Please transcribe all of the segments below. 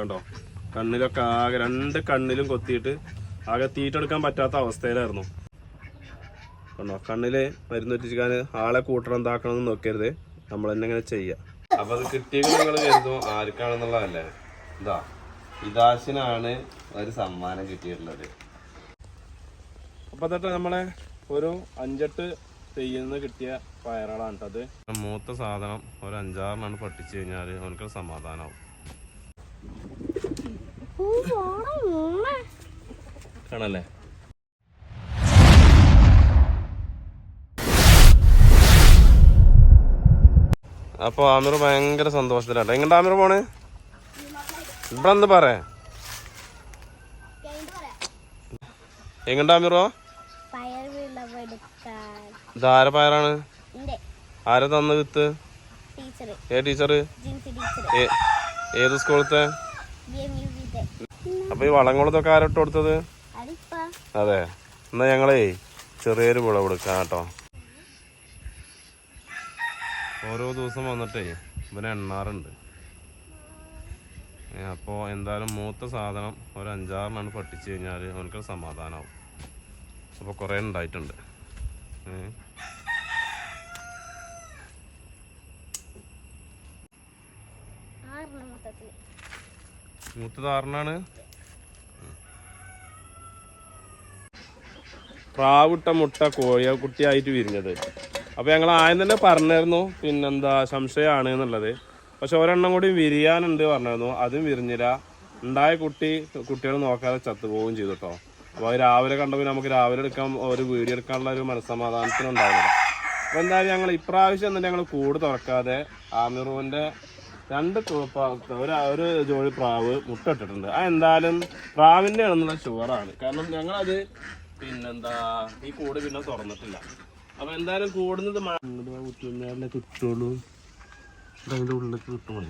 കണ്ടോ? കണ്ണിലൊക്കെ ആകെ രണ്ട് കണ്ണിലും കൊത്തിയിട്ട് ആകെ തീറ്റെടുക്കാൻ പറ്റാത്ത അവസ്ഥയിലായിരുന്നു. കണ്ടോ? കണ്ണിൽ മരുന്നൊറ്റിക്കാൻ ആളെ കൂട്ടണം എന്താക്കണം എന്ന് നോക്കരുത്. നമ്മൾ തന്നെ ഇങ്ങനെ ചെയ്യാം. അപ്പൊ അത് കിട്ടിയത് നിങ്ങൾ കരുതും ആർക്കാണെന്നുള്ളതല്ലേ? എന്താ ഇതാശിനാണ് ഒരു സമ്മാനം കിട്ടിയിട്ടുള്ളത്. അപ്പൊ തൊട്ട് നമ്മളെ ഒരു അഞ്ചെട്ട് തെയ്യുന്ന കിട്ടിയ പയറുകളാണ് അത്. മൂത്ത സാധനം ഒരു അഞ്ചാറിനാണ് പൊട്ടിച്ചു കഴിഞ്ഞാൽ അവർക്ക് സമാധാനമാവും കാണല്ലേ അപ്പൊ ആമിർ ഭയങ്കര സന്തോഷത്തിലാട്ടോ. എങ്ങോട്ട് ആമിർ പോണ്? ഇവിടെ എന്ത് പറയാ എങ്ങോട്ട് ആമിറോ? ഇതാര പയറാണ്? ആര തന്ന വിത്ത്? ഏ ടീച്ചർ ഏത് സ്കൂളത്തെ? അപ്പൊ ഈ വളങ്ങളൊക്കെ ആരോട്ട് കൊടുത്തത് അതെ. എന്നാ ഞങ്ങളേ ചെറിയൊരു വിളവെടുക്കാം കേട്ടോ. ഓരോ ദിവസം വന്നിട്ടേ ഇവനെ എണ്ണാറുണ്ട്. ഏ, അപ്പോ എന്തായാലും മൂത്ത സാധനം ഒരു അഞ്ചാറിനാണ് പട്ടിച്ചു കഴിഞ്ഞാൽ അവനക്ക് സമാധാനമാവും അപ്പോൾ കുറേ ഉണ്ടായിട്ടുണ്ട്. ഏ. മൂത്തത് ആറിനാണ് പ്രാവിട്ട മുട്ട കോഴിയ കുട്ടിയായിട്ട് വിരിഞ്ഞത്. അപ്പൊ ഞങ്ങൾ ആദ്യം തന്നെ പറഞ്ഞായിരുന്നു പിന്നെന്താ സംശയമാണ് എന്നുള്ളത്. പക്ഷെ ഒരെണ്ണം കൂടി വിരിയാനുണ്ട് പറഞ്ഞായിരുന്നു. അതും വിരിഞ്ഞില്ല. ഉണ്ടായ കുട്ടി കുട്ടികൾ നോക്കാതെ ചത്തുപോവുകയും ചെയ്തു കേട്ടോ അപ്പൊ അത് രാവിലെ കണ്ടപ്പോൾ നമുക്ക് രാവിലെ എടുക്കാൻ ഒരു വീഡിയോ എടുക്കാനുള്ള ഒരു മനസ്സമാധാനത്തിന് ഉണ്ടാവില്ല അപ്പൊ എന്തായാലും ഞങ്ങൾ ഇപ്രാവശ്യം തന്നെ ഞങ്ങൾ കൂട് തുറക്കാതെ ആമിറുവിന്റെ രണ്ട് ഒരു ഒരു ജോഡി പ്രാവ് മുട്ട ഇട്ടിട്ടുണ്ട് അത് എന്തായാലും പ്രാവിന്റെ ആണെന്നുള്ള ഷുവറാണ്. കാരണം ഞങ്ങളത് പിന്നെന്താ ഈ കൂട് പിന്നെ തുറന്നിട്ടില്ല. അപ്പൊ എന്തായാലും കൂടുന്നത് കുറ്റിമേലെ കിട്ടുള്ളൂ. അതിന്റെ ഉള്ളിലേക്ക് കിട്ടുമോ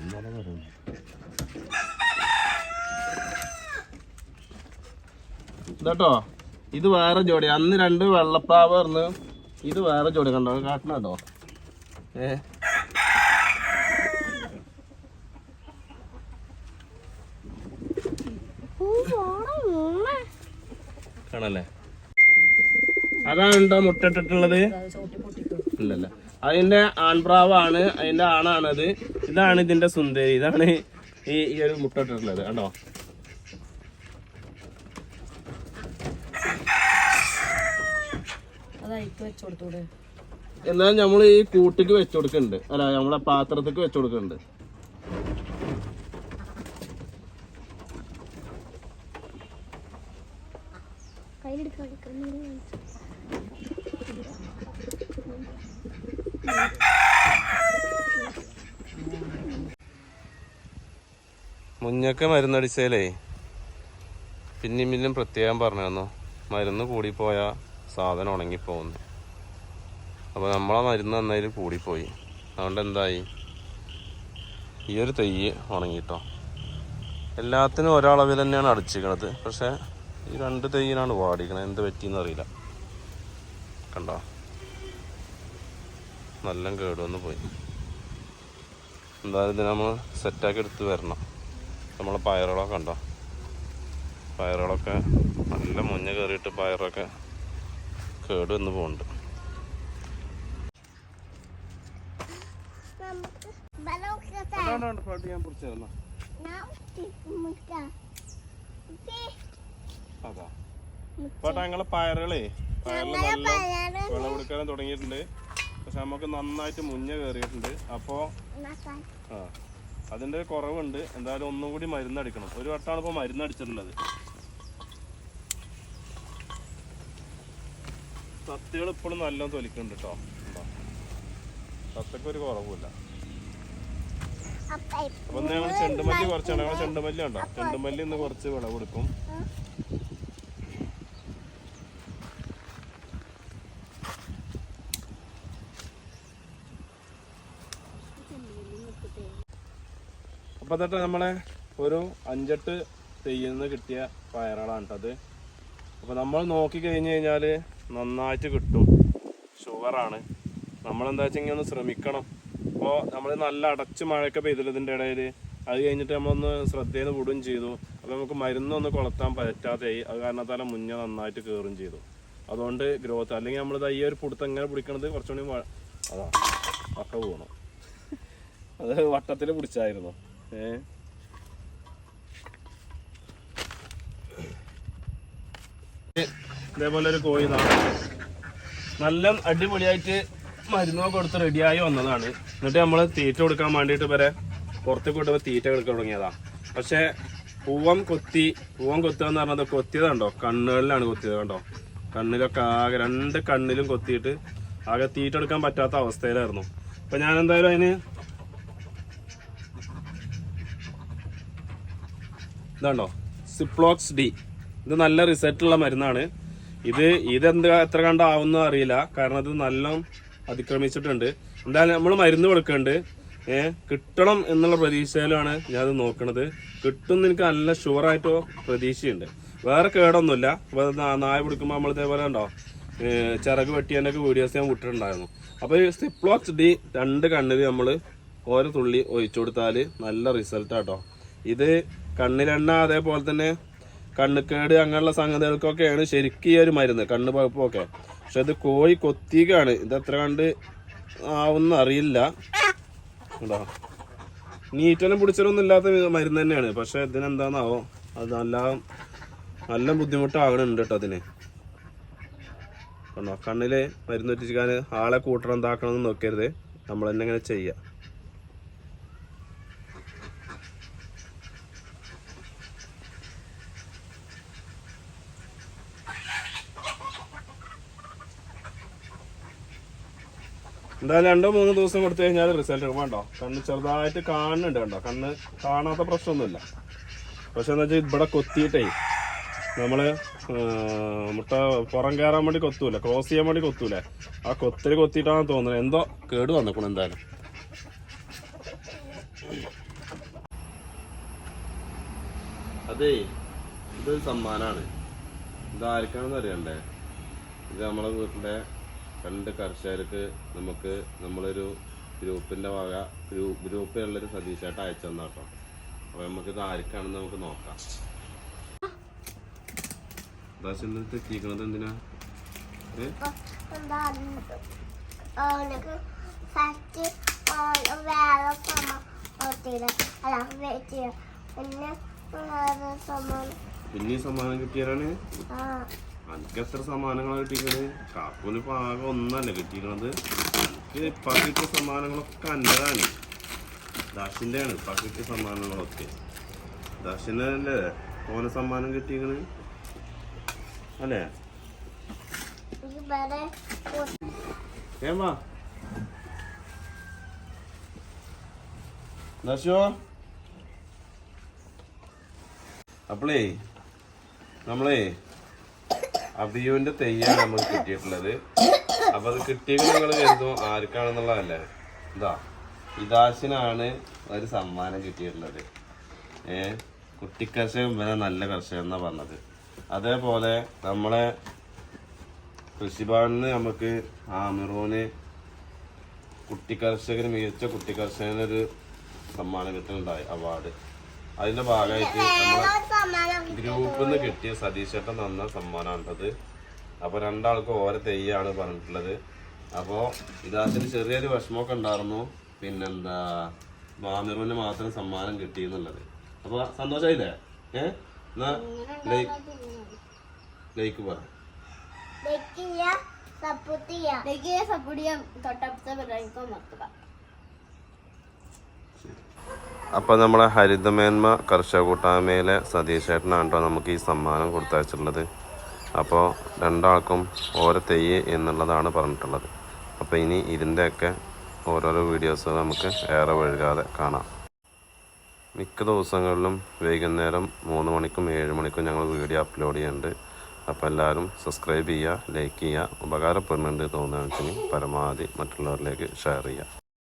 ഇതാട്ടോ. ഇത് വേറെ ജോഡി. അന്ന് രണ്ട് പറഞ്ഞു ഇത് വേറെ ജോഡി കണ്ടോ? കാട്ടണോ ഏ? കാണല്ലേ അതാണ് ഉണ്ടോ മുട്ടിട്ടിട്ടുള്ളത് ഇല്ലല്ല. അതിന്റെ ആൺപ്രാവാണ് അതിന്റെ ആണാണത്. ഇതാണ് ഇതിന്റെ സുന്ദരി. ഇതാണ് ഈ ഈ ഒരു മുട്ടിട്ടിട്ടുള്ളത് കണ്ടോ? എന്നാലും നമ്മൾ ഈ കൂട്ടിക്ക് വെച്ചു കൊടുക്കുന്നുണ്ട്. അല്ല നമ്മളെ പാത്രത്തേക്ക് വെച്ചു കൊടുക്കുന്നുണ്ട്. മുഞ്ഞൊക്കെ മരുന്നടിച്ചാലേ. പിന്നെയും പിന്നെയും പ്രത്യേകം പറഞ്ഞിരുന്നു മരുന്ന് കൂടിപ്പോയ സാധനം ഉണങ്ങിപ്പോകുന്നു. അപ്പോൾ നമ്മളെ മരുന്ന് നന്നായി കൂടിപ്പോയി. അതുകൊണ്ട് എന്തായി? ഈ ഒരു തെയ്യ് ഉണങ്ങിയിട്ടോ എല്ലാത്തിനും ഒരളവിൽ തന്നെയാണ് അടിച്ചിരിക്കണത്. പക്ഷേ ഈ രണ്ട് തെയ്യനാണ് വാടിക്കണത് എന്ത് പറ്റിയെന്ന് അറിയില്ല. കണ്ടോ? നല്ല കേടുവന്ന് പോയി. എന്തായാലും ഇത് നമ്മൾ സെറ്റാക്കി എടുത്ത് വരണം. നമ്മളെ പയറുകളൊക്കെ ഉണ്ടോ പയറുകളൊക്കെ നല്ല മുഞ്ഞ കയറിയിട്ട് പയറൊക്കെ കേട് വന്ന് പോകുന്നുണ്ട് ഞാൻ പിടിച്ചു തരുന്ന അതാ ഇപ്പൊ ഞങ്ങളെ പയറുകളേ. പയറിൽ നല്ല വിളവെടുക്കാനും തുടങ്ങിയിട്ടുണ്ട്. പക്ഷെ നമുക്ക് നന്നായിട്ട് മുഞ്ഞ കയറിയിട്ടുണ്ട്. അപ്പോ ആ അതിന്റെ ഒരു കുറവുണ്ട്. എന്തായാലും ഒന്നും കൂടി മരുന്നടിക്കണം. ഒരു വട്ടമാണ് ഇപ്പോൾ മരുന്നടിച്ചിട്ടുള്ളത്. തത്തികൾ ഇപ്പോഴും നല്ലോണം തൊലിക്കുന്നുണ്ട് കേട്ടോ തത്തക്കൊരു ഒരു കുറവുമില്ല. അപ്പൊ ഞങ്ങൾ ചെണ്ടുമല്ലി കുറച്ചാണ്. ഞങ്ങൾ ചെണ്ടുമല്ലി ഉണ്ടോ? ചെണ്ടുമല്ലി ഇന്ന് കുറച്ച് വിളവെടുക്കും അപ്പൊ തൊട്ട് നമ്മളെ ഒരു അഞ്ചെട്ട് തെയ്യിൽ നിന്ന് കിട്ടിയ പയറുകളാണ് കേട്ടത് അപ്പൊ നമ്മൾ നോക്കി കഴിഞ്ഞു കഴിഞ്ഞാൽ നന്നായിട്ട് കിട്ടും. ഷുഗറാണ് നമ്മളെന്താ വെച്ചാൽ ഒന്ന് ശ്രമിക്കണം. അപ്പോൾ നമ്മൾ നല്ല അടച്ച് മഴയൊക്കെ പെയ്തില്ല ഇതിന്റെ ഇടയിൽ അത് കഴിഞ്ഞിട്ട് നമ്മളൊന്ന് ശ്രദ്ധയിൽ വിടുകയും ചെയ്തു. അപ്പോൾ നമുക്ക് മരുന്നൊന്ന് കൊളത്താൻ പറ്റാതെയായി. അത് കാരണത്താല മുന്നേ നന്നായിട്ട് കയറും ചെയ്തു. അതുകൊണ്ട് ഗ്രോത്ത് അല്ലെങ്കിൽ നമ്മൾ ഈ ഒരു പുടുത്ത് എങ്ങനെ പിടിക്കണത് കുറച്ചുകൂടി അതാ വട്ട പോകണം അത് വട്ടത്തിൽ പിടിച്ചായിരുന്നു. ഏ? ഇതേപോലെ ഒരു കോഴി നാടൻ നല്ല അടിപൊളിയായിട്ട് മരുന്നൊക്കെ കൊടുത്ത് റെഡിയായി വന്നതാണ്. എന്നിട്ട് നമ്മൾ തീറ്റ കൊടുക്കാൻ വേണ്ടിയിട്ട് വരെ പുറത്തേക്ക് വിട്ടപ്പോൾ തീറ്റ കൊടുക്കാൻ തുടങ്ങിയതാ. പക്ഷേ പൂവം കൊത്തി പൂവം കൊത്തുക എന്ന് പറഞ്ഞത് കൊത്തിയത് കണ്ടോ? കണ്ണുകളിലാണ് കൊത്തിയത് കണ്ടോ? കണ്ണിലൊക്കെ ആകെ രണ്ട് കണ്ണിലും കൊത്തിയിട്ട് ആകെ തീറ്റ എടുക്കാൻ പറ്റാത്ത അവസ്ഥയിലായിരുന്നു. അപ്പൊ ഞാൻ എന്തായാലും അതിന് ഇതാണ്ടോ? സിപ്ലോക്സ് ഡി ഇത് നല്ല റിസൾട്ടുള്ള മരുന്നാണ്. ഇത് ഇതെന്ത് എത്ര കണ്ടാവുന്ന അറിയില്ല. കാരണം ഇത് നല്ല അതിക്രമിച്ചിട്ടുണ്ട്. എന്തായാലും നമ്മൾ മരുന്ന് കൊടുക്കുന്നുണ്ട് ഏഹ് കിട്ടണം എന്നുള്ള പ്രതീക്ഷയിലാണ് ഞാനത് നോക്കണത്. കിട്ടും എന്ന് എനിക്ക് നല്ല ഷുവറായിട്ടോ പ്രതീക്ഷയുണ്ട്. വേറെ കേടൊന്നുമില്ല. നായ പിടിക്കുമ്പോൾ നമ്മൾ ഇതേപോലെ ഉണ്ടോ? ചിറക് വെട്ടിയതിന്റെയൊക്കെ വീഡിയോസ് ഞാൻ വിട്ടിട്ടുണ്ടായിരുന്നു. അപ്പോൾ ഈ സിപ്ലോക്സ് ഡി രണ്ട് കണ്ണിൽ നമ്മൾ ഓരോ തുള്ളി ഒഴിച്ചു കൊടുത്താൽ നല്ല റിസൾട്ടാട്ടോ ഇത് കണ്ണിലെണ്ണ അതേപോലെ തന്നെ കണ്ണുക്കേട് അങ്ങനെയുള്ള സംഗതികൾക്കൊക്കെയാണ് ശരിക്കും ഈ ഒരു മരുന്ന് കണ്ണ് പഴുപ്പൊക്കെ. പക്ഷെ ഇത് കോഴി കൊത്തിക്കാണ് ഇത് എത്ര കണ്ട് ആവുന്ന അറിയില്ല. കേട്ടോ നീറ്റനും പിടിച്ചലൊന്നും ഇല്ലാത്ത മരുന്ന് തന്നെയാണ്. പക്ഷെ ഇതിനെന്താന്നാവോ? അത് നല്ല നല്ല ബുദ്ധിമുട്ടാകണുണ്ട് കേട്ടോ അതിന്. കണ്ണിൽ മരുന്ന് വെച്ചിരിക്കാൻ ആളെ കൂട്ടണം എന്താക്കണം എന്ന് നോക്കരുത്. നമ്മൾ തന്നെ ഇങ്ങനെ ചെയ്യാം. എന്തായാലും രണ്ടോ മൂന്നോ ദിവസം കൊടുത്തു കഴിഞ്ഞാൽ റിസൾട്ട് വേണ്ടോ കണ്ണ് ചെറുതായിട്ട് കാണുന്നുണ്ട് കണ്ടോ? കണ്ണ് കാണാത്ത പ്രശ്നമൊന്നുമില്ല. പക്ഷെ എന്താ വെച്ചാൽ ഇവിടെ കൊത്തിയിട്ടേ നമ്മൾ മുട്ട പുറം കയറാൻ വേണ്ടി കൊത്തൂല ക്രോസ് ചെയ്യാൻ വേണ്ടി കൊത്തൂല ആ കൊത്തിൽ കൊത്തിയിട്ടാണ് തോന്നുന്നത് എന്തോ കേട് വന്നിക്കണം എന്തായാലും. അതെ ഇതൊരു സമ്മാനാണ്. ഇതാർക്കാണെന്ന് അറിയണ്ടേ ഇത് നമ്മളെ വീട്ടിലെ രണ്ട് കർഷകർക്ക് നമുക്ക് നമ്മളൊരു ഗ്രൂപ്പിന്റെ വക ഗ്രൂ- ഗ്രൂപ്പിലുള്ളൊരു സതീശായിട്ട് അയച്ചു തന്നാട്ടോ കേട്ടോ നമുക്ക് നമുക്കിത് ആർക്കാണെന്ന് നമുക്ക് നോക്കാം. ദാശന്റെ തെറ്റിക്കണത് എന്തിനാ? പിന്നെ സമ്മാനം കിട്ടിയാലാണ് എനിക്ക് എത്ര സമ്മാനങ്ങളാണ് കിട്ടിയിരിക്കണത് കാക്കൂന് ഇപ്പൊ ആകെ ഒന്നല്ല കിട്ടിയിരിക്കണത് എനിക്ക് ഇപ്പം കിട്ടിയ സമ്മാനങ്ങളൊക്കെ അന്നതാണ് ദാഷിന്റെ ആണ് കിട്ടിയ സമ്മാനങ്ങളൊക്കെ. ദാഷിന്റെ അല്ലേ ഓന സമ്മാനം കിട്ടിയിരിക്കണ് അല്ലേ? ഇത് വേറെ ഏമാ ദാശോ അപ്പളേ നമ്മളേ അഭിയുവിന്റെ തെയ്യാണ് നമുക്ക് കിട്ടിയിട്ടുള്ളത്. അപ്പൊ അത് കിട്ടിയത് നിങ്ങൾ കരുതും ആർക്കാണെന്നുള്ളതല്ലേ? ഇതാ ഇദാശിനാണ് ഒരു സമ്മാനം കിട്ടിയിട്ടുള്ളത്. ഏ കുട്ടിക്കർഷകൻ വരെ നല്ല കർഷകൻ എന്നാ പറഞ്ഞത്. അതേപോലെ നമ്മളെ കൃഷിഭവനിൽ നമുക്ക് ആമിറൂന് കുട്ടിക്കർഷകന് മികച്ച കുട്ടിക്കർഷകനൊരു സമ്മാനം കിട്ടുന്നുണ്ടായി അവാർഡ്. അതിന്റെ ഭാഗമായിട്ട് നമ്മളെ ഗ്രൂപ്പിൽ നിന്ന് കിട്ടിയ സതീഷ് ചേട്ടൻ തന്ന സമ്മാനമാണത് അപ്പോൾ രണ്ടാൾക്കും ഓരോ തെയ്യാണ് പറഞ്ഞിട്ടുള്ളത്. അപ്പോൾ ഇതാത്തിന് ചെറിയൊരു വിഷമമൊക്കെ ഉണ്ടായിരുന്നു. പിന്നെന്താ മാമിറുവിന് മാത്രം സമ്മാനം കിട്ടി എന്നുള്ളത്. അപ്പോൾ സന്തോഷമായില്ലേ ഏ? എന്നാ ലൈക്ക് ലൈക്ക് പറ സപ്പോർട്ട് ചെയ്യാം സപ്പോർട്ട് ചെയ്യാം തൊട്ടടുത്ത മറക്കുക അപ്പോൾ നമ്മളെ ഹരിതമേന്മ കർഷക കൂട്ടായ്മയിലെ സതീഷ് ചേട്ടനാണ് കേട്ടോ നമുക്ക് ഈ സമ്മാനം കൊടുത്തയച്ചിട്ടുള്ളത്. അപ്പോൾ രണ്ടാൾക്കും ഓരോ തെയ്യ് എന്നുള്ളതാണ് പറഞ്ഞിട്ടുള്ളത്. അപ്പോൾ ഇനി ഇതിന്റെയൊക്കെ ഓരോരോ വീഡിയോസ് നമുക്ക് ഏറെ വഴുകാതെ കാണാം. മിക്ക ദിവസങ്ങളിലും വൈകുന്നേരം മൂന്ന് മണിക്കും ഏഴ് മണിക്കും ഞങ്ങൾ വീഡിയോ അപ്ലോഡ് ചെയ്യുന്നുണ്ട്. അപ്പോൾ എല്ലാവരും സബ്സ്ക്രൈബ് ചെയ്യുക ലൈക്ക് ചെയ്യുക. ഉപകാരപ്പെടുന്നുണ്ട് വെച്ചെങ്കിൽ പരമാവധി മറ്റുള്ളവരിലേക്ക് ഷെയർ ചെയ്യുക.